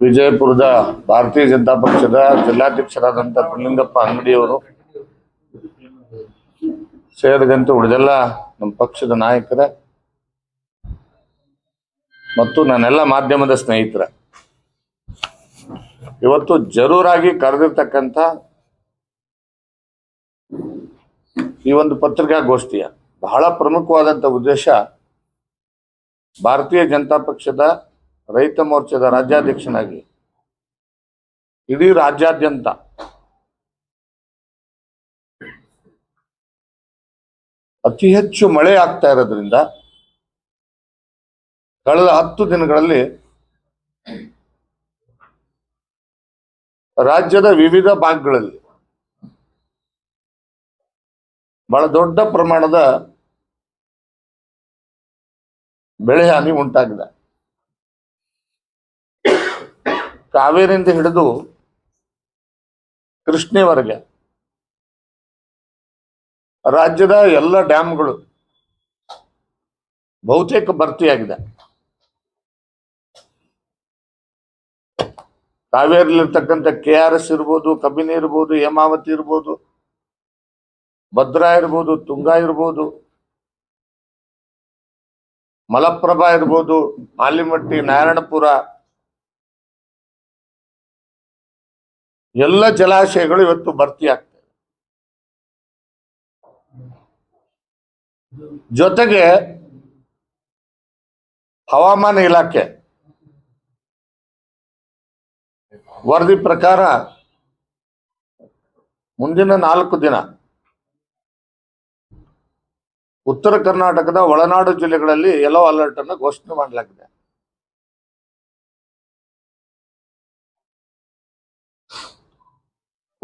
ವಿಜಯಪುರದ ಭಾರತೀಯ ಜನತಾ ಪಕ್ಷದ ಜಿಲ್ಲಾಧ್ಯಕ್ಷರಾದಂಥ ಪುಲ್ಲಿಂಗಪ್ಪ ಅಂಗಡಿಯವರು ಸೇರಿದಂತೆ ಉಳಿದೆಲ್ಲ ನಮ್ಮ ಪಕ್ಷದ ನಾಯಕರ ಮತ್ತು ನನ್ನೆಲ್ಲ ಮಾಧ್ಯಮದ ಸ್ನೇಹಿತರ. ಇವತ್ತು ಜರೂರಾಗಿ ಕರೆದಿರ್ತಕ್ಕಂಥ ಈ ಒಂದು ಪತ್ರಿಕಾಗೋಷ್ಠಿಯ ಬಹಳ ಪ್ರಮುಖವಾದಂಥ ಉದ್ದೇಶ ಭಾರತೀಯ ಜನತಾ ಪಕ್ಷದ ರೈತ ಮೋರ್ಚಾದ ರಾಜ್ಯಾಧ್ಯಕ್ಷನಾಗಿ. ಇಡೀ ರಾಜ್ಯಾದ್ಯಂತ. ಅತಿ ಹೆಚ್ಚು ಮಳೆ ಆಗ್ತಾ ಇರೋದ್ರಿಂದ ಕಳೆದ ಹತ್ತು ದಿನಗಳಲ್ಲಿ ರಾಜ್ಯದ ವಿವಿಧ ಭಾಗಗಳಲ್ಲಿ ಬಹಳ ದೊಡ್ಡ ಪ್ರಮಾಣದ ಬೆಳೆ ಹಾನಿ ಉಂಟಾಗಿದೆ. ಕಾವೇರಿಯಿಂದ ಹಿಡಿದು ಕೃಷ್ಣೆವರೆಗೆ ರಾಜ್ಯದ ಎಲ್ಲ ಡ್ಯಾಮ್ಗಳು ಬಹುತೇಕ ಭರ್ತಿಯಾಗಿದೆ. ಕಾವೇರಿಲಿರ್ತಕ್ಕಂಥ ಕೆ ಆರ್ ಎಸ್ ಇರ್ಬೋದು, ಕಬಿನಿ ಇರ್ಬೋದು, ಹೇಮಾವತಿ ಇರ್ಬೋದು, ಭದ್ರಾ ಇರ್ಬೋದು, ತುಂಗಾ ಇರ್ಬೋದು, ಮಲಪ್ರಭಾ ಇರ್ಬೋದು ಆಲಿಮಟ್ಟಿ ನಾರಾಯಣಪುರ ಎಲ್ಲ ಜಲಾಶಯಗಳು ಇವತ್ತು ಭರ್ತಿ ಆಗ್ತವೆ. ಜೊತೆಗೆ ಹವಾಮಾನ ಇಲಾಖೆ ವರದಿ ಪ್ರಕಾರ ಮುಂದಿನ ನಾಲ್ಕು ದಿನ ಉತ್ತರ ಕರ್ನಾಟಕದ ಒಳನಾಡು ಜಿಲ್ಲೆಗಳಲ್ಲಿ ಯೆಲ್ಲೋ ಅಲರ್ಟ್ ಅನ್ನು ಘೋಷಣೆ ಮಾಡಲಾಗಿದೆ.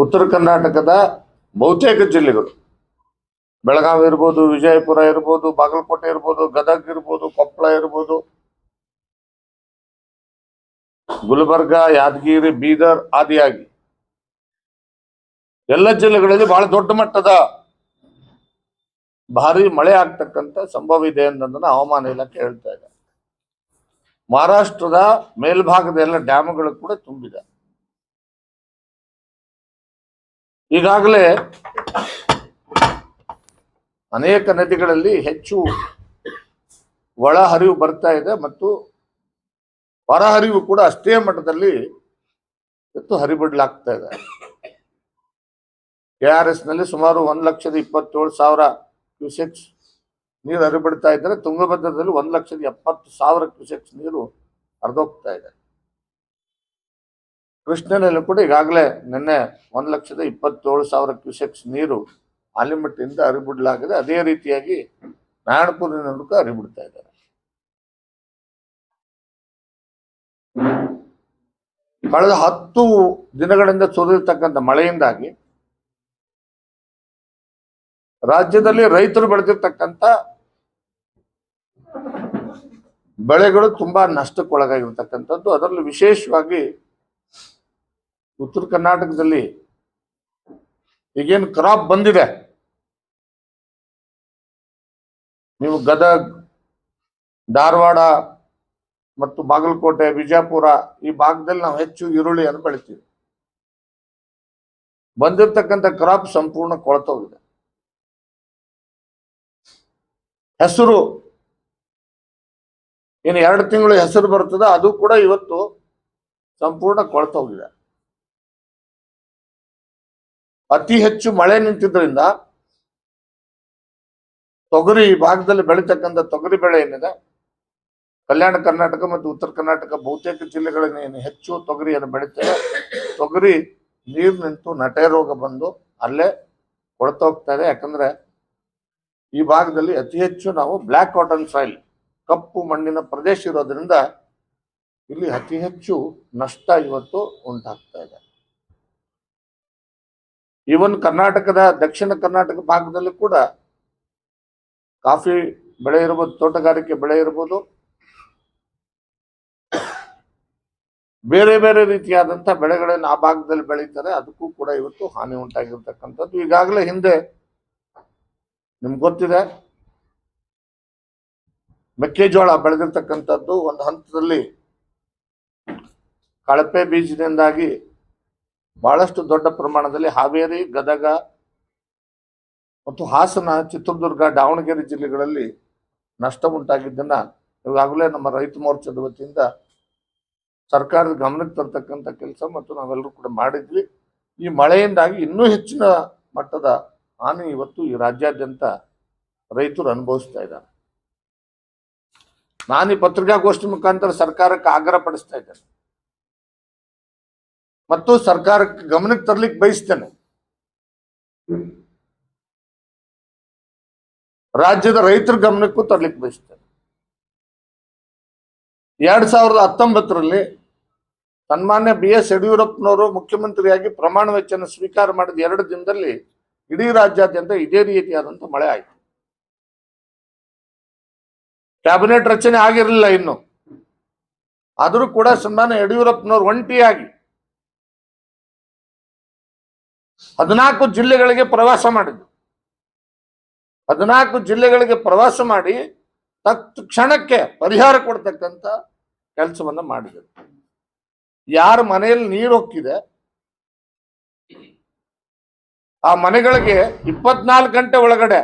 ಉತ್ತರ ಕರ್ನಾಟಕದ ಬಹುತೇಕ ಜಿಲ್ಲೆಗಳು. ಬೆಳಗಾವಿ ಇರ್ಬೋದು, ವಿಜಯಪುರ ಇರ್ಬೋದು, ಬಾಗಲಕೋಟೆ ಇರ್ಬೋದು, ಗದಗ್ ಇರ್ಬೋದು, ಕೊಪ್ಪಳ ಇರ್ಬೋದು. ಗುಲ್ಬರ್ಗ, ಯಾದಗಿರಿ, ಬೀದರ್ ಆದಿಯಾಗಿ. ಎಲ್ಲ ಜಿಲ್ಲೆಗಳಲ್ಲಿ ಬಹಳ ದೊಡ್ಡ ಮಟ್ಟದ ಭಾರಿ ಮಳೆ ಆಗ್ತಕ್ಕಂಥ ಸಂಭವ ಇದೆ ಅನ್ನೋದನ್ನ ಹವಾಮಾನ ಇಲಾಖೆ ಹೇಳ್ತಾ ಇದೆ. ಮಹಾರಾಷ್ಟ್ರದ ಮೇಲ್ಭಾಗದ ಎಲ್ಲ ಡ್ಯಾಮ್ಗಳು ಕೂಡ ತುಂಬಿದೆ. ಈಗಾಗಲೇ ಅನೇಕ ನದಿಗಳಲ್ಲಿ ಹೆಚ್ಚು ಒಳ ಹರಿವು ಬರ್ತಾ ಇದೆ ಮತ್ತು ಹೊರ ಹರಿವು ಕೂಡ ಅಷ್ಟೇ ಮಟ್ಟದಲ್ಲಿ ಎತ್ತು ಹರಿಬಿಡ್ಲಾಗ್ತಾ ಇದೆ. ಕೆ ಆರ್ ಎಸ್ನಲ್ಲಿ ಸುಮಾರು ಒಂದು ಲಕ್ಷದ ಇಪ್ಪತ್ತೇಳು ಸಾವಿರ ಕ್ಯೂಸೆಕ್ಸ್ ನೀರು ಹರಿಬಿಡ್ತಾ ಇದ್ದರೆ. ತುಂಗಭದ್ರದಲ್ಲಿ ಒಂದು ಲಕ್ಷದ ಎಪ್ಪತ್ತು ಸಾವಿರ ಕ್ಯೂಸೆಕ್ಸ್ ನೀರು ಹರಿದೋಗ್ತಾ ಇದೆ. ಕೃಷ್ಣನಲ್ಲಿ ಕೂಡ ಈಗಾಗಲೇ ನಿನ್ನೆ ಒಂದು ಲಕ್ಷದ ಇಪ್ಪತ್ತೇಳು ಸಾವಿರ ಕ್ಯೂಸೆಕ್ಸ್ ನೀರು ಆಲಿಮಟ್ಟಿಂದ ಹರಿಬಿಡಲಾಗಿದೆ. ಅದೇ ರೀತಿಯಾಗಿ ನಾರಾಯಣಪುರದಿಂದ ಕೂಡ ಹರಿಬಿಡ್ತಾ ಇದ್ದಾರೆ. ಕಳೆದ ಹತ್ತು ದಿನಗಳಿಂದ ಸುರಿದಿರ್ತಕ್ಕಂಥ ಮಳೆಯಿಂದಾಗಿ ರಾಜ್ಯದಲ್ಲಿ ರೈತರು ಬೆಳೆದಿರ್ತಕ್ಕಂಥ ಬೆಳೆಗಳು ತುಂಬಾ ನಷ್ಟಕ್ಕೊಳಗಾಗಿರ್ತಕ್ಕಂಥದ್ದು. ಅದರಲ್ಲಿ ವಿಶೇಷವಾಗಿ ಉತ್ತರ ಕರ್ನಾಟಕದಲ್ಲಿ ಈಗೇನು ಕ್ರಾಪ್ ಬಂದಿದೆ. ನೀವು ಗದಗ್, ಧಾರವಾಡ ಮತ್ತು ಬಾಗಲಕೋಟೆ, ಬಿಜಾಪುರ ಈ ಭಾಗದಲ್ಲಿ ನಾವು ಹೆಚ್ಚು ಈರುಳ್ಳಿಯನ್ನು ಬೆಳಿತೀವಿ. ಬಂದಿರತಕ್ಕಂಥ ಕ್ರಾಪ್ ಸಂಪೂರ್ಣ ಕೊಳತೋಗಿದೆ ಹೆಸರು ಇನ್ನು ಎರಡು ತಿಂಗಳು ಹೆಸರು ಬರ್ತದೆ ಅದು ಕೂಡ ಇವತ್ತು ಸಂಪೂರ್ಣ ಕೊಳ್ತೋಗಿದೆ ಅತಿ ಹೆಚ್ಚು ಮಳೆ ನಿಂತಿದ್ದರಿಂದ ತೊಗರಿ ಭಾಗದಲ್ಲಿ ಬೆಳೀತಕ್ಕಂಥ ತೊಗರಿ ಬೆಳೆ ಏನಿದೆ? ಕಲ್ಯಾಣ ಕರ್ನಾಟಕ ಮತ್ತು ಉತ್ತರ ಕರ್ನಾಟಕ ಬಹುತೇಕ ಜಿಲ್ಲೆಗಳಲ್ಲಿ ಹೆಚ್ಚು ತೊಗರಿಯನ್ನು ಬೆಳೀತೇವೆ. ತೊಗರಿ ನೀರು ನಿಂತು ನಟೆ ರೋಗ ಬಂದು ಅಲ್ಲೇ ಕೊಳ್ತಾ ಹೋಗ್ತಾ ಇದೆ ಯಾಕಂದ್ರೆ ಈ ಭಾಗದಲ್ಲಿ ಅತಿ ಹೆಚ್ಚು ನಾವು ಬ್ಲ್ಯಾಕ್ ಕಾಟನ್ ಸಾಯಿಲ್, ಕಪ್ಪು ಮಣ್ಣಿನ ಪ್ರದೇಶ ಇರೋದ್ರಿಂದ ಇಲ್ಲಿ ಅತಿ ಹೆಚ್ಚು ನಷ್ಟ ಇವತ್ತು ಉಂಟಾಗ್ತಾ ಇದೆ. ಈವನ್ ಕರ್ನಾಟಕದ ದಕ್ಷಿಣ ಕರ್ನಾಟಕ ಭಾಗದಲ್ಲಿ ಕೂಡ ಕಾಫಿ ಬೆಳೆ ಇರ್ಬೋದು ತೋಟಗಾರಿಕೆ ಬೆಳೆ ಇರ್ಬೋದು ಬೇರೆ ಬೇರೆ ರೀತಿಯಾದಂಥ ಬೆಳೆಗಳನ್ನು ಆ ಭಾಗದಲ್ಲಿ ಬೆಳೀತಾರೆ ಅದಕ್ಕೂ ಕೂಡ ಇವತ್ತು ಹಾನಿ ಉಂಟಾಗಿರ್ತಕ್ಕಂಥದ್ದು ಈಗಾಗಲೇ ಹಿಂದೆ ನಿಮ್ಗೆ ಗೊತ್ತಿದೆ ಮೆಕ್ಕೆಜೋಳ ಬೆಳೆದಿರ್ತಕ್ಕಂಥದ್ದು ಒಂದು ಹಂತದಲ್ಲಿ ಕಳಪೆ ಬೀಜದಿಂದಾಗಿ ಬಹಳಷ್ಟು ದೊಡ್ಡ ಪ್ರಮಾಣದಲ್ಲಿ ಹಾವೇರಿ, ಗದಗ ಮತ್ತು ಹಾಸನ, ಚಿತ್ರದುರ್ಗ, ದಾವಣಗೆರೆ ಜಿಲ್ಲೆಗಳಲ್ಲಿ ನಷ್ಟ ಉಂಟಾಗಿದ್ದನ್ನ ಈಗಾಗಲೇ ನಮ್ಮ ರೈತ ಮೋರ್ಚಾದ ವತಿಯಿಂದ ಸರ್ಕಾರದ ಗಮನಕ್ಕೆ ತರ್ತಕ್ಕಂಥ ಕೆಲಸ ಮತ್ತು ನಾವೆಲ್ಲರೂ ಕೂಡ ಮಾಡಿದ್ವಿ. ಈ ಮಳೆಯಿಂದಾಗಿ ಇನ್ನೂ ಹೆಚ್ಚಿನ ಮಟ್ಟದ ಹಾನಿ ಇವತ್ತು ಈ ರಾಜ್ಯಾದ್ಯಂತ ರೈತರು ಅನುಭವಿಸ್ತಾ ಇದ್ದಾರೆ. ನಾನು ಈ ಪತ್ರಿಕಾಗೋಷ್ಠಿ ಮುಖಾಂತರ ಸರ್ಕಾರಕ್ಕೆ ಆಗ್ರಹ ಪಡಿಸ್ತಾ ಇದ್ದೇನೆ. ಮತ್ತು ಸರ್ಕಾರಕ್ಕೆ ಗಮನಕ್ಕೆ ತರ್ಲಿಕ್ಕೆ ಬಯಸ್ತೇನೆ. ರಾಜ್ಯದ ರೈತರ ಗಮನಕ್ಕೂ ತರ್ಲಿಕ್ಕೆ ಬಯಸ್ತೇನೆ. ಎರಡ್ ಸಾವಿರದ ಹತ್ತೊಂಬತ್ತರಲ್ಲಿ ಸನ್ಮಾನ್ಯ ಬಿ ಎಸ್ ಯಡಿಯೂರಪ್ಪನವರು ಮುಖ್ಯಮಂತ್ರಿಯಾಗಿ ಪ್ರಮಾಣ ವಚನ ಸ್ವೀಕಾರ ಮಾಡಿದ ಎರಡು ದಿನದಲ್ಲಿ ಇಡೀ ರಾಜ್ಯಾದ್ಯಂತ ಇದೇ ರೀತಿಯಾದಂಥ ಮಳೆ ಆಯಿತು. ಕ್ಯಾಬಿನೆಟ್ ರಚನೆ ಆಗಿರಲಿಲ್ಲ ಇನ್ನು. ಆದರೂ ಕೂಡ ಸನ್ಮಾನ್ಯ ಯಡಿಯೂರಪ್ಪನವರು ಒಂಟಿಯಾಗಿ ಹದಿನಾಲ್ಕು ಜಿಲ್ಲೆಗಳಿಗೆ ಪ್ರವಾಸ ಮಾಡಿದ್ರು ಹದಿನಾಲ್ಕು ಜಿಲ್ಲೆಗಳಿಗೆ ಪ್ರವಾಸ ಮಾಡಿ ತತ್ ಕ್ಷಣಕ್ಕೆ ಪರಿಹಾರ ಕೊಡ್ತಕ್ಕಂಥ ಕೆಲಸವನ್ನ ಮಾಡಿದರು ಯಾರ ಮನೆಯಲ್ಲಿ ನೀರು ಹೋಗ್ತಿದೆ ಆ ಮನೆಗಳಿಗೆ ಇಪ್ಪತ್ನಾಲ್ಕು ಗಂಟೆ ಒಳಗಡೆ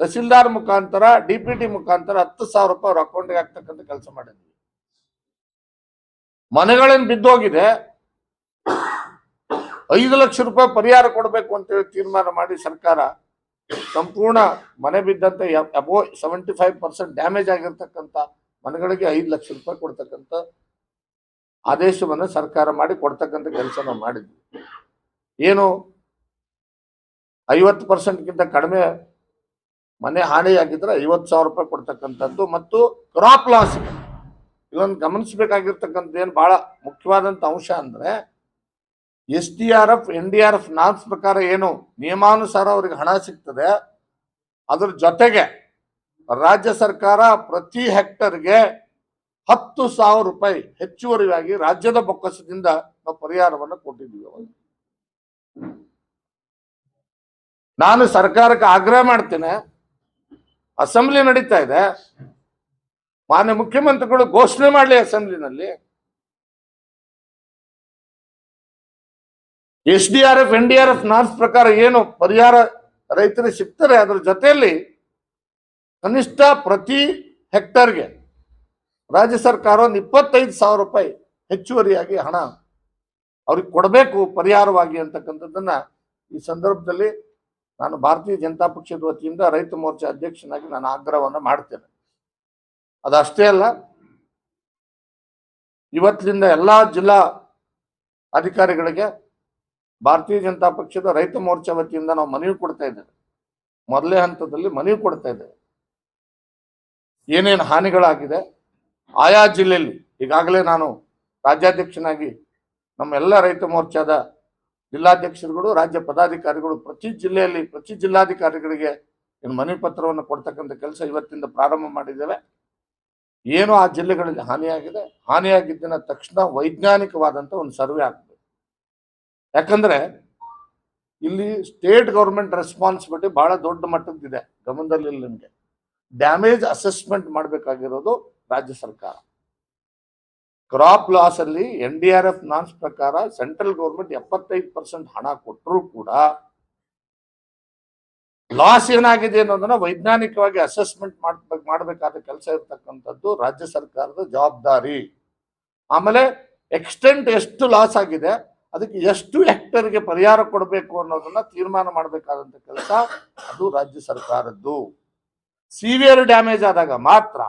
ತಹಸೀಲ್ದಾರ್ ಮುಖಾಂತರ ಡಿ ಪಿ ಟಿ ಮುಖಾಂತರ ಹತ್ತು ಸಾವಿರ ರೂಪಾಯಿ ಅವ್ರ ಅಕೌಂಟ್ಗೆ ಹಾಕ್ತಕ್ಕಂಥ ಕೆಲಸ ಮಾಡಿದ್ವಿ. ಮನೆಗಳೇನು ಬಿದ್ದೋಗಿದೆ ಐದು ಲಕ್ಷ ರೂಪಾಯಿ ಪರಿಹಾರ ಕೊಡಬೇಕು ಅಂತೇಳಿ ತೀರ್ಮಾನ ಮಾಡಿ ಸರ್ಕಾರ ಸಂಪೂರ್ಣ ಮನೆ ಬಿದ್ದಂತೆ above seventy five percent damage ಆಗಿರ್ತಕ್ಕಂಥ ಮನೆಗಳಿಗೆ ಐದು ಲಕ್ಷ ರೂಪಾಯಿ ಕೊಡ್ತಕ್ಕಂಥ ಆದೇಶವನ್ನು ಸರ್ಕಾರ ಮಾಡಿ ಕೊಡ್ತಕ್ಕಂಥ ಕೆಲಸ ನಾವು ಮಾಡಿದ್ವಿ. ಏನು ಐವತ್ತು ಪರ್ಸೆಂಟ್ಗಿಂತ ಕಡಿಮೆ ಮನೆ ಹಾನಿಯಾಗಿದ್ರೆ ಐವತ್ತು ಸಾವಿರ ರೂಪಾಯಿ ಕೊಡ್ತಕ್ಕಂಥದ್ದು ಮತ್ತು ಕ್ರಾಪ್ ಲಾಸ್ ಇದೊಂದು ಗಮನಿಸಬೇಕಾಗಿರ್ತಕ್ಕಂಥ ಏನು ಬಹಳ ಮುಖ್ಯವಾದಂಥ ಅಂಶ ಅಂದ್ರೆ S D R F, N D R F norms ಪ್ರಕಾರ ಏನು ನಿಯಮಾನುಸಾರ ಅವರಿಗೆ ಹಣ ಸಿಗ್ತದೆ. ಅದ್ರ ಜೊತೆಗೆ ರಾಜ್ಯ ಸರ್ಕಾರ ಪ್ರತಿ ಹೆಕ್ಟರ್ಗೆ ಹತ್ತು ಸಾವಿರ ರೂಪಾಯಿ ಹೆಚ್ಚುವರಿಯಾಗಿ ರಾಜ್ಯದ ಬೊಕ್ಕಸದಿಂದ ನಾವು ಪರಿಹಾರವನ್ನು ಕೊಟ್ಟಿದ್ದೀವಿ. ನಾನು ಸರ್ಕಾರಕ್ಕೆ ಆಗ್ರಹ ಮಾಡ್ತೇನೆ. ಅಸೆಂಬ್ಲಿ ನಡೀತಾ ಇದೆ. ಮಾನ್ಯ ಮುಖ್ಯಮಂತ್ರಿಗಳು ಘೋಷಣೆ ಮಾಡಲಿ ಅಸೆಂಬ್ಲಿನಲ್ಲಿ. S D R F, N D R F norms ಪ್ರಕಾರ ಏನು ಪರಿಹಾರ ರೈತರಿಗೆ ಸಿಗ್ತಾರೆ ಅದರ ಜೊತೆಯಲ್ಲಿ ಕನಿಷ್ಠ ಪ್ರತಿ ಹೆಕ್ಟರ್ಗೆ ರಾಜ್ಯ ಸರ್ಕಾರ ಒಂದು ಇಪ್ಪತ್ತೈದು ಸಾವಿರ ರೂಪಾಯಿ ಹೆಚ್ಚುವರಿಯಾಗಿ ಹಣ ಅವ್ರಿಗೆ ಕೊಡಬೇಕು ಪರಿಹಾರವಾಗಿ ಅಂತಕ್ಕಂಥದ್ದನ್ನ ಈ ಸಂದರ್ಭದಲ್ಲಿ ನಾನು ಭಾರತೀಯ ಜನತಾ ಪಕ್ಷದ ವತಿಯಿಂದ ರೈತ ಮೋರ್ಚಾ ಅಧ್ಯಕ್ಷನಾಗಿ ನಾನು ಆಗ್ರಹವನ್ನು ಮಾಡ್ತೇನೆ. ಅದಷ್ಟೇ ಅಲ್ಲ ಇವತ್ತಿನಿಂದ ಎಲ್ಲ ಜಿಲ್ಲಾ ಅಧಿಕಾರಿಗಳಿಗೆ ಭಾರತೀಯ ಜನತಾ ಪಕ್ಷದ ರೈತ ಮೋರ್ಚಾ ವತಿಯಿಂದ ನಾವು ಮನವಿ ಕೊಡ್ತಾ ಇದ್ದೇವೆ. ಮೊದಲೇ ಹಂತದಲ್ಲಿ ಮನವಿ ಕೊಡ್ತಾ ಇದ್ದೇವೆ. ಏನೇನು ಹಾನಿಗಳಾಗಿದೆ, ಆಯಾ ಜಿಲ್ಲೆಯಲ್ಲಿ ಈಗಾಗಲೇ ನಾನು ರಾಜ್ಯಾಧ್ಯಕ್ಷನಾಗಿ ನಮ್ಮ ಎಲ್ಲ ರೈತ ಮೋರ್ಚಾದ ಜಿಲ್ಲಾಧ್ಯಕ್ಷರುಗಳು, ರಾಜ್ಯ ಪದಾಧಿಕಾರಿಗಳು, ಪ್ರತಿ ಜಿಲ್ಲೆಯಲ್ಲಿ ಪ್ರತಿ ಜಿಲ್ಲಾಧಿಕಾರಿಗಳಿಗೆ ಏನು ಮನವಿ ಪತ್ರವನ್ನು ಕೊಡ್ತಕ್ಕಂಥ ಕೆಲಸ ಇವತ್ತಿಂದ ಪ್ರಾರಂಭ ಮಾಡಿದ್ದೇವೆ. ಏನು ಆ ಜಿಲ್ಲೆಗಳಲ್ಲಿ ಹಾನಿಯಾಗಿದೆ? ಹಾನಿಯಾಗಿದ್ದಿನ ತಕ್ಷಣ ವೈಜ್ಞಾನಿಕವಾದಂಥ ಒಂದು ಸರ್ವೆ ಆಗ್ಬೇಕು. ಯಾಕಂದ್ರೆ ಇಲ್ಲಿ ಸ್ಟೇಟ್ ಗೌರ್ಮೆಂಟ್ ರೆಸ್ಪಾನ್ಸಿಬಿಲಿಟಿ ಬಹಳ ದೊಡ್ಡ ಮಟ್ಟದ್ದಿದೆ. ಗಮನದಲ್ಲಿ ನಿಮಗೆ. ಡ್ಯಾಮೇಜ್ ಅಸೆಸ್ಮೆಂಟ್ ಮಾಡಬೇಕಾಗಿರೋದು ರಾಜ್ಯ ಸರ್ಕಾರ. ಕ್ರಾಪ್ ಲಾಸ್ ಅಲ್ಲಿ N D R F norms ಪ್ರಕಾರ ಸೆಂಟ್ರಲ್ ಗೌರ್ಮೆಂಟ್ ಎಪ್ಪತ್ತೈದು ಪರ್ಸೆಂಟ್ ಹಣ ಕೊಟ್ಟರೂ ಕೂಡ ಲಾಸ್ ಏನಾಗಿದೆ ಅನ್ನೋದನ್ನ ವೈಜ್ಞಾನಿಕವಾಗಿ ಅಸೆಸ್ಮೆಂಟ್ ಮಾಡ್ಬೇಕು, ಮಾಡಬೇಕಾದ ಕೆಲಸ ಇರತಕ್ಕಂಥದ್ದು ರಾಜ್ಯ ಸರ್ಕಾರದ ಜವಾಬ್ದಾರಿ. ಆಮೇಲೆ ಎಕ್ಸ್ಟೆಂಟ್ ಎಷ್ಟು ಲಾಸ್ ಆಗಿದೆ? ಅದಕ್ಕೆ ಎಷ್ಟು ಹೆಕ್ಟರ್ಗೆ ಪರಿಹಾರ ಕೊಡಬೇಕು ಅನ್ನೋದನ್ನ ತೀರ್ಮಾನ ಮಾಡಬೇಕಾದಂತ ಕೆಲಸ ಅದು ರಾಜ್ಯ ಸರ್ಕಾರದ್ದು. ಸಿವಿಯರ್ ಡ್ಯಾಮೇಜ್ ಆದಾಗ ಮಾತ್ರ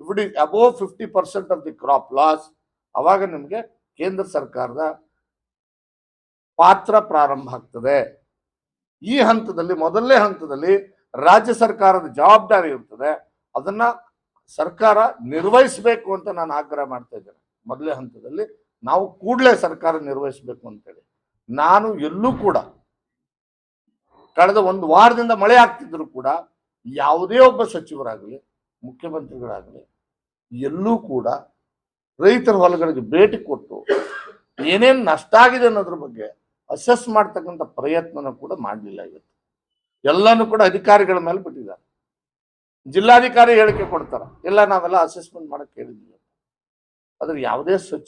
if is above fifty percent of the crop loss ಅವಾಗ ನಿಮಗೆ ಕೇಂದ್ರ ಸರ್ಕಾರದ ಪಾತ್ರ ಪ್ರಾರಂಭ ಆಗ್ತದೆ. ಈ ಹಂತದಲ್ಲಿ, ಮೊದಲನೇ ಹಂತದಲ್ಲಿ ರಾಜ್ಯ ಸರ್ಕಾರದ ಜವಾಬ್ದಾರಿ ಇರ್ತದೆ. ಅದನ್ನ ಸರ್ಕಾರ ನಿರ್ವಹಿಸಬೇಕು ಅಂತ ನಾನು ಆಗ್ರಹ ಮಾಡ್ತಾ ಇದ್ದೇನೆ. ಮೊದಲನೇ ಹಂತದಲ್ಲಿ ನಾವು ಕೂಡಲೇ ಸರ್ಕಾರ ನಿರ್ವಹಿಸಬೇಕು ಅಂತೇಳಿ. ನಾನು ಎಲ್ಲೂ ಕೂಡ ಕಳೆದ ಒಂದು ವಾರದಿಂದ ಮಳೆ ಆಗ್ತಿದ್ರು ಕೂಡ ಯಾವುದೇ ಒಬ್ಬ ಸಚಿವರಾಗಲಿ, ಮುಖ್ಯಮಂತ್ರಿಗಳಾಗಲಿ, ಎಲ್ಲೂ ಕೂಡ ರೈತರ ಹೊಲಗಳಿಗೆ ಭೇಟಿ ಕೊಟ್ಟು ಏನೇನು ನಷ್ಟ ಆಗಿದೆ ಅನ್ನೋದ್ರ ಬಗ್ಗೆ ಅಸೆಸ್ ಮಾಡ್ತಕ್ಕಂಥ ಪ್ರಯತ್ನನ ಕೂಡ ಮಾಡಲಿಲ್ಲ ಇವತ್ತು. ಎಲ್ಲನೂ ಕೂಡ ಅಧಿಕಾರಿಗಳ ಮೇಲೆ ಬಿಟ್ಟಿದ್ದಾರೆ. ಜಿಲ್ಲಾಧಿಕಾರಿ ಹೇಳಿಕೆ ಕೊಡ್ತಾರ. ಎಲ್ಲ ನಾವೆಲ್ಲ ಅಸೆಸ್ಮೆಂಟ್ ಮಾಡಕ್ಕೆ ಹೇಳಿದ್ವಿ ಆದ್ರೆ ಯಾವುದೇ ಸಚಿವ